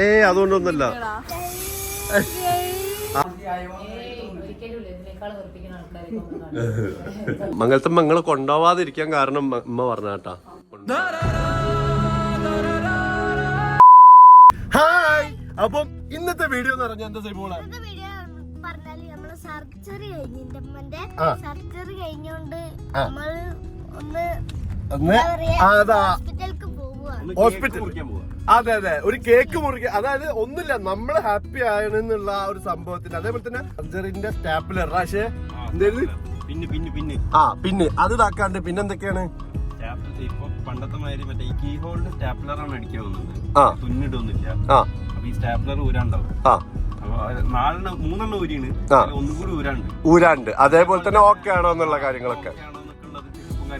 ഏ, അതുകൊണ്ടൊന്നല്ല. മംഗലത്തെ മങ്ങൾ കൊണ്ടുപോവാതിരിക്കാൻ കാരണം അമ്മ പറഞ്ഞാട്ടാ. ഹായ്. അപ്പം ഇന്നത്തെ വീഡിയോ എന്ന് പറഞ്ഞാൽ എന്താ സൈബോളെ സർജറി കഴിഞ്ഞിട്ട് അമ്മന്റെ സർജറി കഴിഞ്ഞോണ്ട്. നമ്മൾ ഒന്ന് അതാ. ഹോസ്പിറ്റൽ. അതെ അതെ. ഒരു കേക്ക് മുറിക്കുക അതായത് ഒന്നുമില്ല നമ്മൾ ഹാപ്പി ആണെന്നുള്ള ആ ഒരു സംഭവത്തിന്. അതേപോലെ തന്നെ സർജറിന്റെ സ്റ്റാപ്പിലർ. പക്ഷേ പിന്നെ പിന്നെ പിന്നെ. ആ പിന്നെ. അത് ഇതാക്കാണ്ട് പിന്നെ എന്തൊക്കെയാണ് സ്റ്റാപ്ലർ ഇപ്പൊ പണ്ടത്തെ മാതിരി മറ്റേ ഈ കീ സ്റ്റാപ്ലറാണ് അടിക്കാൻ വന്നത്. അപ്പൊ ഈ സ്റ്റാപ്ലർ ഊരാണ്ടാവും നാലെണ്ണം മൂന്നെണ്ണം ഊരിയാണ്. ഒന്നും കൂടി ഊരാണ്ട്. ഊരാണ്ട്. അതേപോലെ തന്നെ ഓക്കെ ആണോ എന്നുള്ള കാര്യങ്ങളൊക്കെ?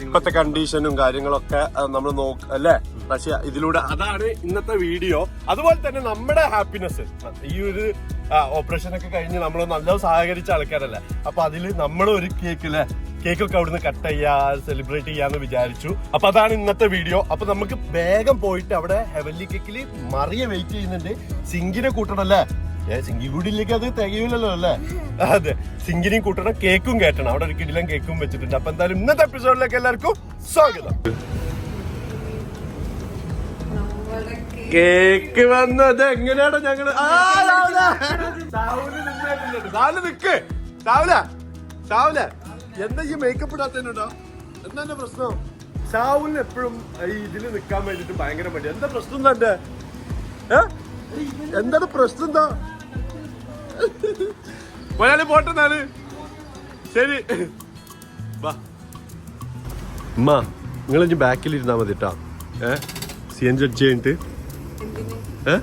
ഇപ്പത്തെ കണ്ടീഷനും കാര്യങ്ങളൊക്കെ നമ്മൾ നോക്ക അല്ലേ? പക്ഷെ ഇതിലൂടെ അതാണ് ഇന്നത്തെ വീഡിയോ അതുപോലെ തന്നെ നമ്മുടെ ഹാപ്പിനെസ് ഈ ഒരു ഓപ്പറേഷൻ ഒക്കെ കഴിഞ്ഞ് നമ്മൾ നല്ല സഹകരിച്ച ആൾക്കാരല്ലേ? അപ്പൊ അതിൽ നമ്മൾ ഒരു കേക്ക് കേക്കൊക്കെ അവിടുന്ന് കട്ട് ചെയ്യാ സെലിബ്രേറ്റ് ചെയ്യാന്ന് വിചാരിച്ചു. അപ്പൊ അതാണ് ഇന്നത്തെ വീഡിയോ അപ്പൊ നമുക്ക് വേഗം പോയിട്ട് അവിടെ ഹെവൻലി കേക്കിൽ മറിയ വെയിറ്റ് ചെയ്യുന്നുണ്ട്. സിങ്കിനെ കൂട്ടണല്ലേ? ഏ സിങ്കി കൂടിയിലേക്ക് അത് തികയൂലല്ലോ അല്ലേ? അതെ സിംഗിനെയും കൂട്ടണം കേക്കും കേട്ടണം. അവിടെ ഒരു കിടിലം കേക്കും വെച്ചിട്ടുണ്ട്. അപ്പൊ എന്തായാലും ഇന്നത്തെ എപ്പിസോഡിലേക്ക് എല്ലാവർക്കും സ്വാഗതം. കേക്ക് വന്നത് എങ്ങനെയാണ് ഞങ്ങൾ. രാവിലെ നിക്ക്. രാവിലെ രാവിലെ എന്താ ഈ മേക്കപ്പ് ഇടാത്തതിനുണ്ടോ? എന്താ എന്റെ പ്രശ്നം? ഷാവുലിന് എപ്പോഴും ഈ ഇതിൽ നിൽക്കാൻ വേണ്ടിട്ട് ഭയങ്കര മടി എന്താ പ്രശ്നം ഏ? എന്താണ് പ്രശ്നം എന്താ? മലയാളി പോട്ടെന്നാൽ ശരി. വാ. ഉമ്മ നിങ്ങൾ ഇനി ബാക്കിൽ ഇരുന്നാ മതി കേട്ടാ ഏ? സി എൻ ജഡ്ജ് കഴിഞ്ഞിട്ട്. ഏ?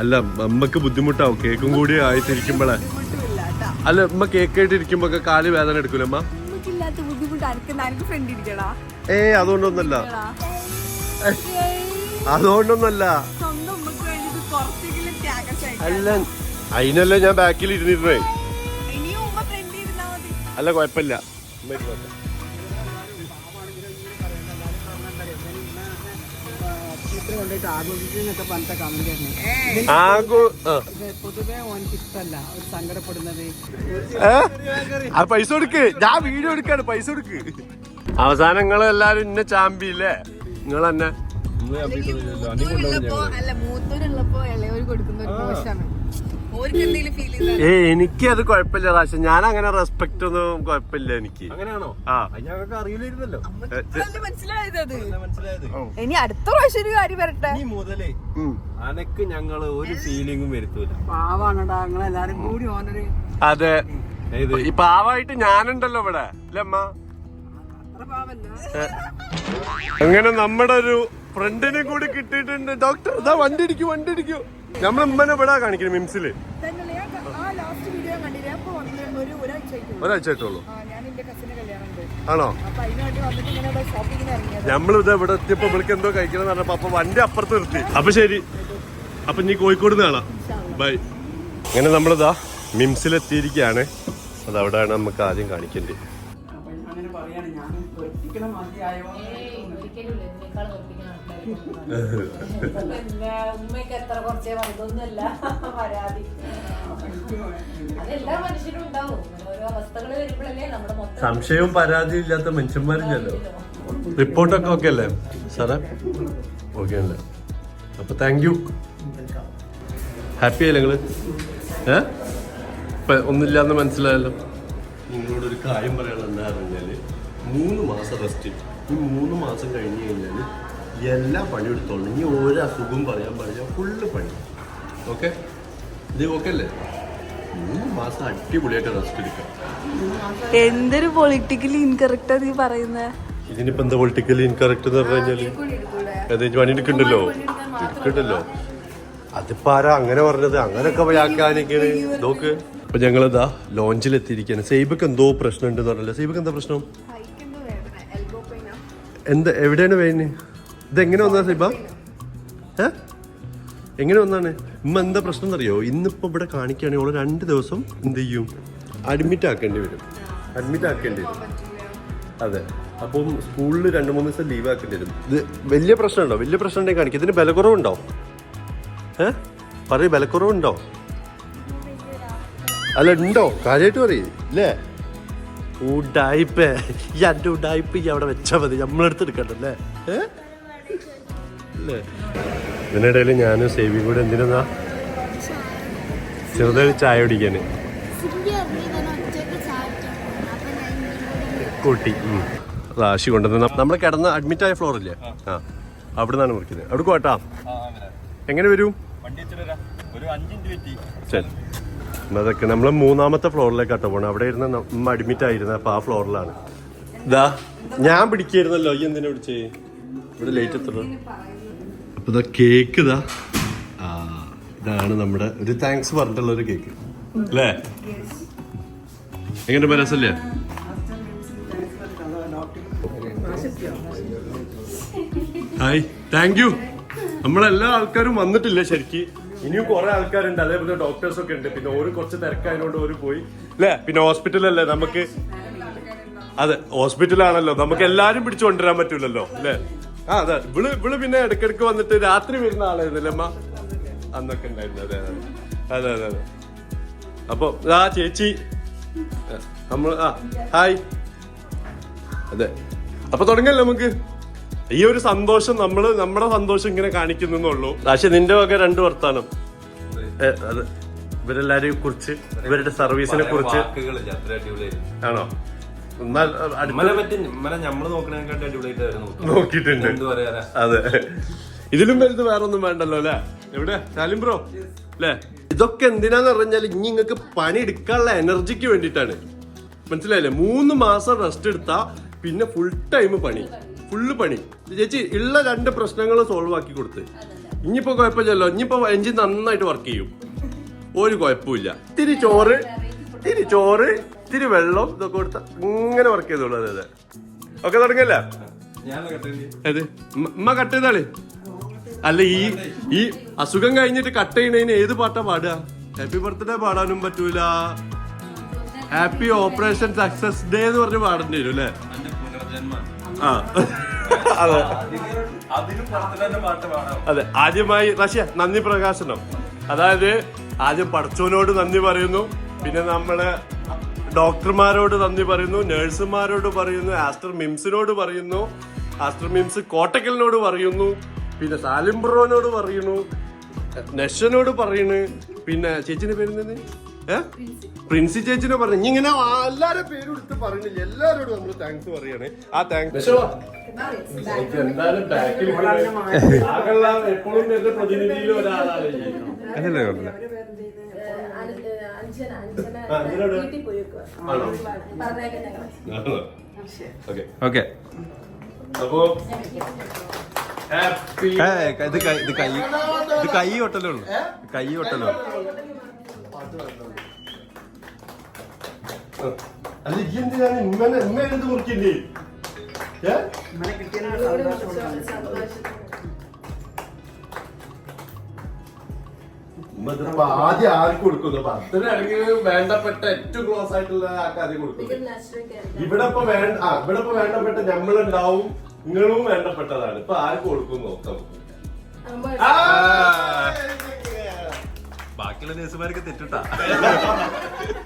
അല്ല അമ്മയ്ക്ക് ബുദ്ധിമുട്ടാവും. കേക്കും കൂടി ആയിട്ടിരിക്കുമ്പോഴേ ബുദ്ധിമുട്ടില്ല അല്ല ഉമ്മ കേക്ക് ആയിട്ട് ഇരിക്കുമ്പോ ഒക്കെ കാൽ വേദന എടുക്കൂല അമ്മ ഏ അതുകൊണ്ടൊന്നല്ല. അതുകൊണ്ടൊന്നല്ല. അല്ല അതിനല്ലേ ഞാൻ ബാക്കിൽ ഇരുന്നിരുന്നേ. അല്ല കുഴപ്പമില്ല. ആ. പൈസ കൊടുക്ക്. ഞാൻ വീഡിയോ എടുക്കാണ് പൈസ കൊടുക്ക്. അവസാനം നിങ്ങൾ എല്ലാരും ഇന്നെ ചാമ്പിയില്ലേ? നിങ്ങൾ തന്നെ. മൂത്തോരുള്ളപ്പോ ഇളയവര് കൊടുക്കുന്ന ഒരു മോശമാണ്. ഏ എനിക്ക് അത് കുഴപ്പമില്ല പക്ഷെ ഞാൻ അങ്ങനെ റെസ്പെക്ട് ഒന്നും കുഴപ്പമില്ല എനിക്ക്. അങ്ങനെയാണോ? ആ. അത്? ഞങ്ങൾക്ക് അറിയില്ലായിരുന്നല്ലോ ഇനി അടുത്ത പ്രാവശ്യം ഒരു കാര്യം വരട്ടെ. ഇനി മുതലേ അനക്ക് ഞങ്ങൾ ഒരു ഫീലിംഗും വരുത്തൂല. പാവാണടാ കൂടി ഓനൊരു അതെ. ഈ പാവായിട്ട് ഞാനുണ്ടല്ലോ ഇവിടെ. അല്ലമ്മ അങ്ങനെ നമ്മുടെ ഒരു ഫ്രണ്ടിനെ കൂടി കിട്ടിയിട്ടുണ്ട്. ഡോക്ടർ ഇതാ വണ്ടി അടിക്കൂ വണ്ടി ഇടിക്കൂ. നമ്മൾ ഉമ്മനെ ഇവിടെ കാണിക്കണം മിംസിൽ. ഒരാഴ്ചയായിട്ടുള്ളൂ ആണോ? ഇങ്ങനെ ഇവിടെ ഷോപ്പിങ്ങിന് ഇറങ്ങിയത്. നമ്മൾ ഇത് ഇവിടെ എത്തിയപ്പോ ഇവൾക്ക് എന്തോ കഴിക്കണം പറഞ്ഞപ്പോ അപ്പൊ വണ്ടി അപ്പുറത്ത് നിർത്തി. അപ്പൊ ശരി. അപ്പൊ നീ കോഴിക്കോട് കാണാം. ബൈ അങ്ങനെ നമ്മളിതാ മിംസിൽ എത്തിയിരിക്കുകയാണ് അത് അവിടെയാണ് നമുക്ക് ആദ്യം കാണിക്കേണ്ടത്. പിന്നെ ഉമ്മയ്ക്ക് എത്ര കുറച്ചേ വന്നതൊന്നുമല്ല പരാതി. അതെല്ലാ മനുഷ്യരും ഉണ്ടാവും. ഓരോ അവസ്ഥകൾ വരുമ്പോഴല്ലേ നമ്മുടെ മൊത്തം സംശയവും പരാതിയും ഇല്ലാത്ത മനുഷ്യന്മാരില്ലല്ലോ. റിപ്പോർട്ടൊക്കെ ഓക്കെ അല്ലേ? സാറേ? ഓക്കെ അല്ലേ? അപ്പൊ താങ്ക് യു ഹാപ്പി അല്ലേ നിങ്ങൾ? ഏ? ഒന്നില്ലാന്ന് ഒന്നുമില്ലാന്ന് മനസ്സിലായല്ലോ. നിങ്ങളോട് ഒരു കാര്യം പറയാനുള്ള എന്താ പറഞ്ഞാൽ മൂന്ന് മാസം റെസ്റ്റ് ഈ മൂന്ന് മാസം കഴിഞ്ഞ് കഴിഞ്ഞാൽ എല്ലാ പണി എടുത്തോളൂ ഇനി ഒരു അസുഖവും പറയാൻ പാടില്ല. ഫുള്ള് പണി. ഓക്കെ ഇത് ഓക്കെ അല്ലേ? മൂന്ന് മാസം അടിപൊളിയായിട്ട് റെസ്റ്റ് എടുക്കാം. എന്തൊരു പൊളിറ്റിക്കലി ഇൻകറക്റ്റാ നീ പറയുന്നത് ഇതിനിപ്പോ എന്താ പൊളിറ്റിക്കലി ഇൻകറക്റ്റ് എന്ന് പറഞ്ഞു കഴിഞ്ഞാൽ? അതെ പണി എടുക്കണ്ടല്ലോ എടുക്കണ്ടല്ലോ. അതിപ്പോ ആരാ അങ്ങനെ പറഞ്ഞത്? അങ്ങനെയൊക്കെ വ്യാഖ്യാനിക്കണ് നോക്ക്. അപ്പൊ ഞങ്ങളിതാ ലോഞ്ചിൽ എത്തിയിരിക്കാണ് സൈബക്ക് എന്തോ പ്രശ്നം ഉണ്ടെന്ന് പറഞ്ഞല്ലോ. സൈബക്ക് എന്താ പ്രശ്നം? എന്താ എവിടെയാണ് വേദന ഇത് എങ്ങനെ വന്നാ സൈബ എങ്ങനെ വന്നാണ്? ഇമ്മ എന്താ പ്രശ്നം എന്നറിയോ? ഇന്നിപ്പോ ഇവിടെ കാണിക്കുകയാണെങ്കിൽ ഓൾ രണ്ട് ദിവസം എന്ത് ചെയ്യും? അഡ്മിറ്റ് ആക്കേണ്ടി വരും. അഡ്മിറ്റ് ആക്കേണ്ടി വരും. അതെ. അപ്പം സ്കൂളിൽ രണ്ട് മൂന്ന് ദിവസം ലീവ് ആക്കേണ്ടി വരും. ഇത് വലിയ പ്രശ്നമുണ്ടോ? വലിയ പ്രശ്നം ഉണ്ടെങ്കിൽ കാണിക്കും. ഇതിന് ബലക്കുറവുണ്ടോ? ഏ? പറയൂ ബലക്കുറവുണ്ടോ? അല്ല ഉണ്ടോ? കാര്യമായിട്ട് പറയും. ഇല്ലേ? ഉഡായിപ്പേ ഈ എന്റെ ഉഡായിപ്പ് ഈ അവിടെ വെച്ചാൽ മതി. നമ്മളെടുത്ത് എടുക്കണ്ടല്ലേ ഏഹ് അല്ലേ ഇതിനിടയിൽ ഞാനും സേവി കൂടെ എന്തിനാ? ചെറുതായി ചായ ഇങ്ങനെ കൂട്ടി. റാശി കൊണ്ടുവന്ന് നമ്മൾ കിടന്ന അഡ്മിറ്റ് ആയ ഫ്ലോറില്ലേ ആ. അവിടെ നിന്നാണ് മുറിക്കുന്നത് അവിടെ കോട്ടാ എങ്ങനെ വരും? ശരി. അതൊക്കെ നമ്മൾ മൂന്നാമത്തെ ഫ്ലോറിലേക്കാട്ടോ പോണേ. അവിടെ ഇരുന്ന അഡ്മിറ്റ് ആയിരുന്നു. അപ്പൊ ആ ഫ്ലോറിലാണ് ഇതാ. ഞാൻ പിടിക്കായിരുന്നല്ലോ. ഈ എന്തിനാ പിടിച്ചേ? ഇവിടെ ലേറ്റ് എത്തുള്ളൂ അപ്പൊ ഇതാ കേക്ക് ഇതാ ഇതാണ് നമ്മുടെ ഒരു താങ്ക്സ് പറഞ്ഞിട്ടുള്ള ഒരു കേക്ക്. അല്ലേ? എങ്ങനെ രസല്ലേ ഹായ് താങ്ക് യു നമ്മളെല്ലാ ആൾക്കാരും വന്നിട്ടില്ല ശരിക്ക്. ഇനിയും കുറെ ആൾക്കാരുണ്ട്. അതേപോലെ ഡോക്ടേഴ്സ് ഒക്കെ ഉണ്ട്. പിന്നെ ഒരു കുറച്ച് തിരക്കായതുകൊണ്ട് ഓര് പോയി. അല്ലേ? പിന്നെ ഹോസ്പിറ്റലല്ലേ നമുക്ക്? അതെ ഹോസ്പിറ്റലാണല്ലോ നമുക്ക് എല്ലാരും പിടിച്ചു കൊണ്ടുവരാൻ പറ്റൂലല്ലോ. അല്ലേ? ആ അതെ. ഇവൾ ഇവൾ പിന്നെ ഇടക്കിടക്ക് വന്നിട്ട് രാത്രി വരുന്ന ആളായിരുന്നല്ലേ അമ്മ? അന്നൊക്കെ ഉണ്ടായിരുന്നു. അതെ അതെ. അതെ അതെ അപ്പൊ ആ ചേച്ചി. നമ്മൾ ആ ഹായ്. അതെ. അപ്പൊ തുടങ്ങല്ലേ നമുക്ക്? ഈ ഒരു സന്തോഷം നമ്മൾ നമ്മുടെ സന്തോഷം ഇങ്ങനെ കാണിക്കുന്നുള്ളൂ പക്ഷെ നിന്റെ വക രണ്ട് വർത്താനം. അതെ. ഇവരെല്ലാരെയും കുറിച്ച് ഇവരുടെ സർവീസിനെ കുറിച്ച്. ആണോ? നോക്കിയിട്ടുണ്ട്. അതെ. ഇതിലും വലുത് വേറെ ഒന്നും വേണ്ടല്ലോ അല്ലെ? എവിടെ? സാലിം ബ്രോ? അല്ലേ? ഇതൊക്കെ എന്തിനാന്ന് പറഞ്ഞാൽ ഇനി നിങ്ങൾക്ക് പണി എടുക്കാനുള്ള എനർജിക്ക് വേണ്ടിട്ടാണ് മനസ്സിലായില്ലേ? മൂന്ന് മാസം റെസ്റ്റ് എടുത്താ പിന്നെ ഫുൾ ടൈം പണി. ഫുള്ള് പണി. ചേച്ചി ഉള്ള രണ്ട് പ്രശ്നങ്ങൾ സോൾവ് ആക്കി കൊടുത്ത്. ഇനിയിപ്പോ കുഴപ്പമില്ലല്ലോ. ഇനിയിപ്പോ എഞ്ചിൻ നന്നായിട്ട് വർക്ക് ചെയ്യും. ഒരു കുഴപ്പമില്ല ഇത്തിരി ചോറ് ഇത്തിരി ചോറ് ഇത്തിരി വെള്ളം ഇതൊക്കെ കൊടുത്ത ഇങ്ങനെ വർക്ക് ചെയ്തോളൂ അതെ അതെ. ഒക്കെ തുടങ്ങിയല്ലേ? അതെ ഉമ്മ കട്ട് ചെയ്താൾ? അല്ല ഈ ഈ അസുഖം കഴിഞ്ഞിട്ട് കട്ട് ചെയ്യണതിന് ഏത് പാട്ടാ പാടുക? ഹാപ്പി ബർത്ത്ഡേ പാടാനും പറ്റൂല. ഹാപ്പി ഓപ്പറേഷൻ സക്സസ് ഡേ എന്ന് പറഞ്ഞ് പാടേണ്ടി വരും അല്ലേ? ആ. അതെ. ആദ്യമായി റഷ്യ നന്ദി പ്രകാശനം. അതായത് ആദ്യം പഠിച്ചവനോട് നന്ദി പറയുന്നു. പിന്നെ നമ്മൾ ഡോക്ടർമാരോട് നന്ദി പറയുന്നു നഴ്സുമാരോട് പറയുന്നു ആസ്റ്റർ മിംസിനോട് പറയുന്നു ആസ്റ്റർ മിംസ് കോട്ടക്കലിനോട് പറയുന്നു പിന്നെ സാലിംബ്രോനോട് പറയുന്നു നഷനോട് പറയുന്നു പിന്നെ ചേച്ചിന്റെ പേരുന്നത് ഏ? പ്രിൻസി ചേച്ചിനെ പറഞ്ഞു. ഇനി ഇങ്ങനെ എല്ലാരും പേരും എടുത്ത് പറയുന്നില്ല. എല്ലാരോടും നമ്മൾ താങ്ക്സ് പറയാണ്. ആ താങ്ക്സ് എന്തായാലും ബാക്കിൽ എപ്പോഴും എന്റെ പ്രതിനിധിയിൽ ഒരാളാണ് ഓക്കെ. ഓക്കെ. അപ്പോ ഹാപ്പി ഇത് കൈ ഇത് കൈ. ഇത് കൈ ഒട്ടലേ ഉള്ളൂ. കൈ ഒട്ടലേ ഉള്ളൂ. അല്ല ഈ എന്തിനാണ് ഇമ്മനെ ഇമ്മ എടുത്ത് മുറിക്കില്ലേ? ഏ? ഇതിപ്പോ ആദ്യം ആർക്ക് കൊടുക്കുന്നു? അപ്പൊ അത്രയാണെങ്കിൽ വേണ്ടപ്പെട്ട ഏറ്റവും ക്ലോസ് ആയിട്ടുള്ള ആൾക്ക് ആദ്യം കൊടുക്കുന്നു. ഇവിടെ ഇപ്പൊ വേണ്ട ആ ഇവിടെ ഇപ്പൊ വേണ്ടപ്പെട്ട നമ്മളുണ്ടാവും നിങ്ങളും വേണ്ടപ്പെട്ടതാണ്. ഇപ്പൊ ആർക്ക് കൊടുക്കും നോക്കാം ബാക്കിയുള്ള നേഴ്സുമാർക്ക് തെറ്റിട്ടാ.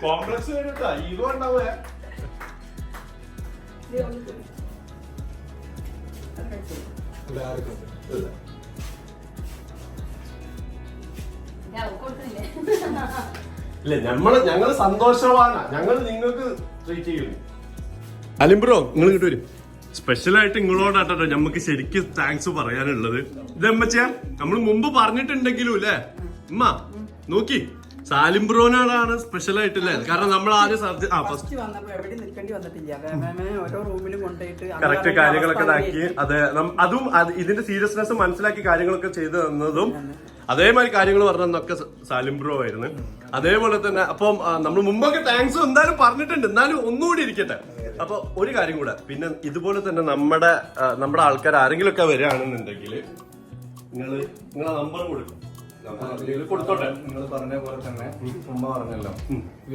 കോംപ്ലക്സ് വരട്ടാ. ഈഗോ ഉണ്ടാവേ. ഇല്ല ഞമ്മൾ ഞങ്ങൾ സന്തോഷവാന. ഞങ്ങൾ നിങ്ങൾക്ക് ട്രീറ്റ് ചെയ്യുന്നു. അലിംബ്രോ നിങ്ങൾ ഇങ്ങോട്ട് വരും. സ്പെഷ്യലായിട്ട് നിങ്ങളോടാട്ടോ നമുക്ക് ശരിക്കും താങ്ക്സ് പറയാനുള്ളത്. ഇതെമ്മച്ചാ നമ്മൾ മുമ്പ് പറഞ്ഞിട്ടുണ്ടെങ്കിലും അല്ലേ? ഉമ്മ നോക്കി. സാലിംബ്രോനാണ് സ്പെഷ്യൽ ആയിട്ടല്ലേ? കാരണം നമ്മൾ ആദ്യം ആ ഫസ്റ്റ് വന്നപ്പോ എവിടെ നിൽക്കേണ്ടി വന്നിട്ടില്ല. കൊണ്ടുപോയിട്ട് കറക്റ്റ് കാര്യങ്ങളൊക്കെ ഇതാക്കി. അതെ അതും ഇതിന്റെ സീരിയസ്നെസ് മനസ്സിലാക്കി കാര്യങ്ങളൊക്കെ ചെയ്തു തന്നതും അതേമാതിരി കാര്യങ്ങൾ പറഞ്ഞൊക്കെ സാലിം ബ്രോ ആയിരുന്നു. അതേപോലെ തന്നെ അപ്പം നമ്മൾ മുമ്പൊക്കെ താങ്ക്സ് എന്തായാലും പറഞ്ഞിട്ടുണ്ട്. എന്നാലും ഒന്നുകൂടി ഇരിക്കട്ടെ. അപ്പൊ ഒരു കാര്യം കൂടെ. പിന്നെ ഇതുപോലെ തന്നെ നമ്മുടെ നമ്മുടെ ആൾക്കാർ ആരെങ്കിലും ഒക്കെ വരികയാണെന്നുണ്ടെങ്കിൽ നിങ്ങൾ നിങ്ങളെ നമ്പർ കൊടുക്കും. കൊടുത്തോട്ടെ. നിങ്ങൾ പറഞ്ഞ പോലെ തന്നെ ഉമ്മ പറഞ്ഞല്ലോ.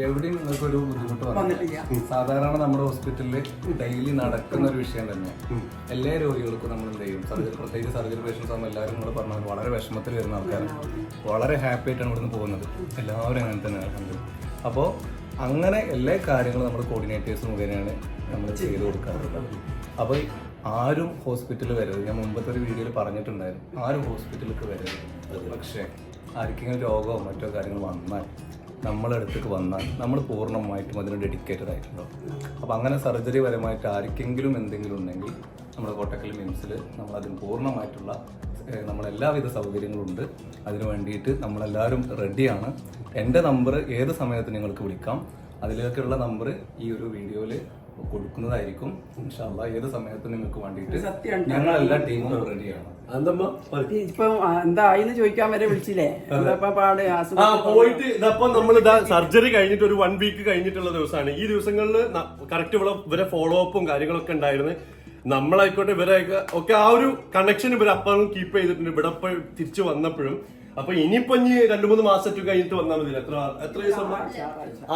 എവിടെയും നിങ്ങൾക്ക് ഒരു ബുദ്ധിമുട്ട് വന്നിട്ടില്ല. സാധാരണ നമ്മുടെ ഹോസ്പിറ്റലിൽ ഡെയിലി നടക്കുന്ന ഒരു വിഷയം തന്നെ. എല്ലാ രോഗികൾക്കും നമ്മൾ എന്ത് ചെയ്യും? സർജറി പ്രത്യേകിച്ച് സർജറി പേഷ്യൻസ് ആകുമ്പോൾ എല്ലാവരും നമ്മൾ പറഞ്ഞത് വളരെ വിഷമത്തിൽ വരുന്ന ആൾക്കാരാണ്. വളരെ ഹാപ്പി ആയിട്ടാണ് ഇവിടുന്ന് പോകുന്നത്. എല്ലാവരും അങ്ങനെ തന്നെയാണ് കണ്ടത് അപ്പോൾ അങ്ങനെ എല്ലാ കാര്യങ്ങളും നമ്മുടെ കോർഡിനേറ്റേഴ്സ് മുഖേനയാണ് നമ്മൾ ചെയ്തു കൊടുക്കാറുള്ളത്. അപ്പോൾ ആരും ഹോസ്പിറ്റലിൽ വരരുത്. ഞാൻ മുമ്പത്തെ ഒരു വീഡിയോയിൽ പറഞ്ഞിട്ടുണ്ടായിരുന്നു. ആരും ഹോസ്പിറ്റലിലേക്ക് വരരുത്. പക്ഷേ ആർക്കെങ്കിലും രോഗമോ മറ്റോ കാര്യങ്ങൾ വന്നാൽ നമ്മളെ അടുത്തേക്ക് വന്നാൽ നമ്മൾ പൂർണമായിട്ടും അതിന് ഡെഡിക്കേറ്റഡ് ആയിട്ടുണ്ടാവും. അപ്പോൾ അങ്ങനെ സർജറി പരമായിട്ട് ആർക്കെങ്കിലും എന്തെങ്കിലും ഉണ്ടെങ്കിൽ നമ്മുടെ കോട്ടക്കൽ മിംസിൽ നമ്മൾ അതിന് പൂർണമായിട്ടുള്ള നമ്മളെല്ലാവിധ സൗകര്യങ്ങളും ഉണ്ട്. അതിന് വേണ്ടിയിട്ട് നമ്മളെല്ലാവരും റെഡിയാണ് എന്റെ നമ്പർ ഏത് സമയത്ത് നിങ്ങൾക്ക് വിളിക്കാം? അതിലേക്കുള്ള നമ്പർ ഈ ഒരു വീഡിയോയിൽ കൊടുക്കുന്നതായിരിക്കും. ഇൻഷാല്ല ഏത് സമയത്തും നിങ്ങൾക്ക് വേണ്ടിയിട്ട് ഞങ്ങളെല്ലാ ടീമും റെഡിയാണ്. എന്തമ്മ ഇപ്പൊ എന്തായിന്ന് ചോദിക്കാൻ വരെ വിളിച്ചില്ലേ? പോയിട്ട് ഇതപ്പം നമ്മൾ ഇതാ സർജറി കഴിഞ്ഞിട്ട് ഒരു വൺ വീക്ക് കഴിഞ്ഞിട്ടുള്ള ദിവസമാണ്. ഈ ദിവസങ്ങളിൽ കറക്റ്റ് ഇവിടെ ഇവരെ ഫോളോ അപ്പും കാര്യങ്ങളൊക്കെ ഉണ്ടായിരുന്നു. നമ്മളായിക്കോട്ടെ ഇവരെ ഒക്കെ ആ ഒരു കണക്ഷൻ ഇവർ അപ്പം കീപ്പ് ചെയ്തിട്ടുണ്ട്. ഇവിടെ തിരിച്ചു വന്നപ്പോഴും. അപ്പൊ ഇനിയിപ്പോ ഇനി രണ്ടു മൂന്ന് മാസത്തെ കഴിഞ്ഞിട്ട് വന്നാൽ മതി. എത്ര എത്ര ദിവസം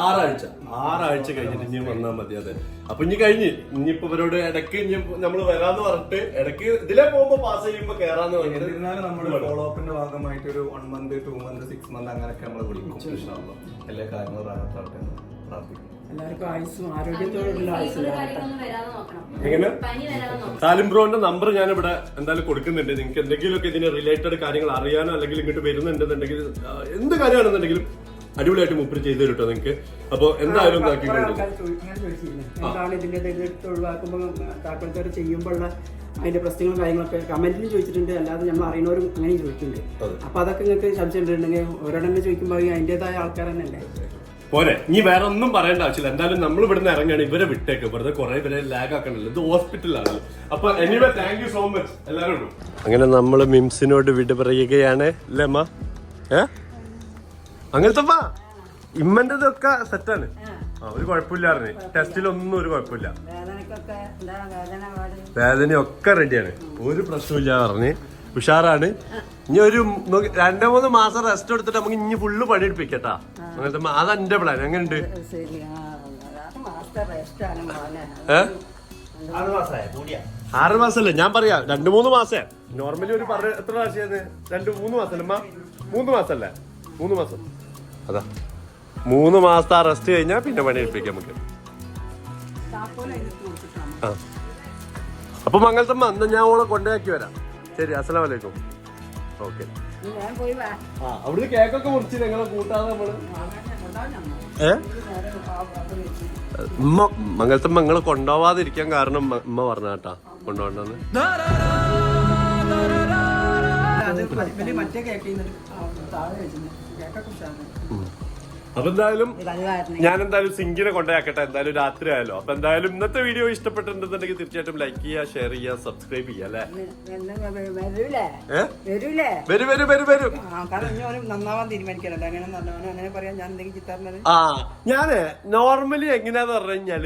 ആറാഴ്ച. ആറാഴ്ച. കഴിഞ്ഞിട്ട് ഇനി വന്നാൽ മതി അതെ. അപ്പൊ ഇനി കഴിഞ്ഞ് ഇനിയിപ്പോ ഇവരോട് ഇടയ്ക്ക് ഇനി നമ്മൾ വരാന്ന് പറഞ്ഞിട്ട് ഇടയ്ക്ക് ഇതിലെ പോകുമ്പോ പാസ് ചെയ്യുമ്പോ കേറാന്ന് പറഞ്ഞിട്ട് എന്നിരുന്നാലും നമ്മൾ ഫോളോ അപ്പിന്റെ ഭാഗമായിട്ട് ഒരു one month two month six month അങ്ങനെയൊക്കെ നമ്മൾ വിളിക്കും. എല്ലാ കാര്യങ്ങളും പ്രാർത്ഥിക്കും. എല്ലാവർക്കും ആരോഗ്യത്തോടുള്ള സാലിം ബ്രോന്റെ നമ്പർ ഞാൻ ഇവിടെ എന്തായാലും കൊടുക്കുന്നുണ്ട്. നിങ്ങൾക്ക് എന്തെങ്കിലുമൊക്കെ ഇതിന് റിലേറ്റഡ് കാര്യങ്ങൾ അറിയാനോ അല്ലെങ്കിൽ ഇങ്ങോട്ട് വരുന്നുണ്ടെന്നുണ്ടെങ്കിൽ എന്ത് കാര്യമാണെന്നുണ്ടെങ്കിലും അടിപൊളിയായിട്ട് മുപ്പിൽ ചെയ്തു തരും കേട്ടോ നിങ്ങൾക്ക്. അപ്പൊ എന്തായാലും താക്കോൽക്കാർ ചെയ്യുമ്പോഴുള്ള അതിന്റെ പ്രശ്നങ്ങളും കാര്യങ്ങളൊക്കെ കമന്റിൽ ചോദിച്ചിട്ടുണ്ട്. അല്ലാതെ നമ്മൾ അറിയുന്നവരും അങ്ങനെ ചോദിക്കുന്നുണ്ട് അപ്പൊ അതൊക്കെ നിങ്ങൾക്ക് സംശയം ഉണ്ടെങ്കിൽ ഒരിടങ്ങൾ ചോദിക്കുമ്പോൾ അതിന്റേതായ ആൾക്കാർ തന്നെ അല്ലേ പോരെ ഇനി വേറെ ഒന്നും പറയേണ്ട ആവശ്യമില്ല. എന്തായാലും നമ്മൾ ഇവിടുന്ന് ഇറങ്ങുകയാണ്. ഇവരെ വിട്ടേക്ക്. വെറുതെ കുറെ പേരെ ലാഗ് ആക്കണല്ലോ. ഇത് ഹോസ്പിറ്റലാണല്ലോ അപ്പൊ anyway thank you so much എല്ലാവരും അങ്ങനെ നമ്മൾ മിംസിനോട് വിട പറയുകയാണ്. അല്ലേ അമ്മ? ഏ? അങ്ങനത്തെ ഇമ്മന്റെതൊക്കെ സെറ്റാണ് ആ. ഒരു കുഴപ്പമില്ലായിരുന്നു ടെസ്റ്റിലൊന്നും ഒരു കുഴപ്പമില്ല. വേദനയൊക്കെ റെഡിയാണ് ഒരു പ്രശ്നമില്ല പറഞ്ഞ്. ഉഷാറാണ്. ഇനി ഒരു രണ്ടു മൂന്ന് മാസം റെസ്റ്റ് എടുത്തിട്ട് നമുക്ക് ഇനി ഫുള്ള് പണിയെടുപ്പിക്കട്ടാ. അങ്ങനത്തെ എന്റെ പ്ലാൻ എങ്ങനെയുണ്ട്? ആറ് മാസല്ലേ? ഞാൻ പറയാ രണ്ടു മൂന്ന് മാസേ. നോർമലി ഒരു പറ എത്ര പ്രാവശ്യം രണ്ടു മൂന്ന് മാസം അമ്മ മൂന്ന് മാസല്ലേ? മൂന്ന് മാസം. അതാ. മൂന്ന് മാസത്തെ റെസ്റ്റ് കഴിഞ്ഞാൽ പിന്നെ പണിയെടുപ്പിക്കാം നമുക്ക്. ആ. അപ്പൊ മംഗളത്തമ്മ എന്നാ ഞാൻ ഓളെ കൊണ്ടാക്കി വരാം. ശരി അസ്സലാം വലൈക്കും ഓക്കെ. ഞാൻ പോയി വാ. ആ അവിടുന്ന് കേക്കൊക്കെ മുറിച്ച് ഞങ്ങളെ കൂട്ടാതെ നമ്മൾ. ഏ? ഉമ്മ മംഗളത്തമ്മ നിങ്ങളെ കൊണ്ടുപോവാതിരിക്കാൻ കാരണം ഉമ്മ- പറഞ്ഞ കേട്ടാ കൊണ്ടുപോകണ്ടെന്ന് മറ്റേ കേക്ക് കേക്കൊക്കെ. അപ്പൊ എന്തായാലും ഞാൻ എന്തായാലും സിങ്കിനെ കൊണ്ടാക്കട്ടെ എന്തായാലും രാത്രി ആയാലോ അപ്പൊ എന്തായാലും ഇന്നത്തെ വീഡിയോ ഇഷ്ടപ്പെട്ടിട്ടുണ്ടെന്നുണ്ടെങ്കിൽ തീർച്ചയായിട്ടും ലൈക്ക് ചെയ്യുക ഷെയർ ചെയ്യുക സബ്സ്ക്രൈബ് ചെയ്യുക അല്ലേ? വരൂ വരൂ വരൂ വരൂ. ആ ഞാൻ നോർമലി എങ്ങനെയാന്ന് പറഞ്ഞു കഴിഞ്ഞാൽ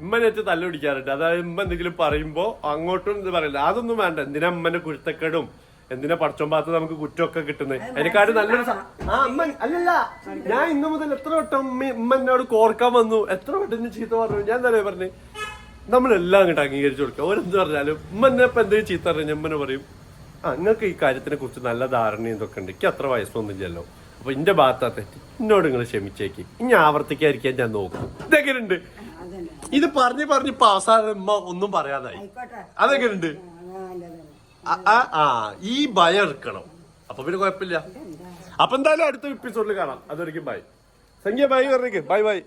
ഉമ്മനെറ്റ് തല്ലുപിടിക്കാറുണ്ട് അതായത് ഉമ്മ എന്തെങ്കിലും പറയുമ്പോ അങ്ങോട്ടും ഇത് പറയില്ല. അതൊന്നും വേണ്ട. എന്തിനാ അമ്മനെ കുരുത്തക്കേടും? എന്തിനാ പടച്ചോൻ ഭാഗത്ത് നമുക്ക് കുറ്റമൊക്കെ കിട്ടുന്നത്? അതിനെക്കാട്ടും നല്ലൊരു ആ അമ്മ അല്ലല്ല. ഞാൻ ഇന്നു മുതൽ എത്ര വട്ടം ഉമ്മ ഉമ്മ എന്നോട് കോർക്കാൻ വന്നു? എത്ര വട്ടം ഞാൻ ചീത്ത പറഞ്ഞു? ഞാൻ തന്നെ പറഞ്ഞു? നമ്മളെല്ലാം അങ്ങോട്ട് അംഗീകരിച്ചു കൊടുക്കുക. ഓരെന്ത് പറഞ്ഞാലും ഉമ്മ എന്നെ ഇപ്പൊ എന്തെങ്കിലും ചീത്ത പറഞ്ഞു ഉമ്മനെ പറയും. ആ നിങ്ങൾക്ക് ഈ കാര്യത്തിനെ കുറിച്ച് നല്ല ധാരണ ഇതൊക്കെ ഉണ്ട്. എനിക്ക് അത്ര വയസ്സൊന്നുമില്ലല്ലോ. അപ്പൊ എന്റെ ഭാഗത്താ തെറ്റി. എന്നോട് നിങ്ങൾ ക്ഷമിച്ചേക്ക്. ഇനി ആവർത്തിക്കാതിരിക്കാൻ ഞാൻ നോക്കും. ഇതെങ്ങനെയുണ്ട് ഇത് പറഞ്ഞ് പറഞ്ഞ് പാസ്സാകുമ്പോ ഒന്നും പറയാതായി. അതെങ്ങനെയുണ്ട് ആ, ഈ ഭയം എടുക്കണം. അപ്പൊ പിന്നെ കുഴപ്പമില്ല. അപ്പൊ എന്തായാലും അടുത്ത എപ്പിസോഡിൽ കാണാം. അതൊരിക്കും ബൈ സംഖ്യ ബൈ പറഞ്ഞേക്ക്. Bye bye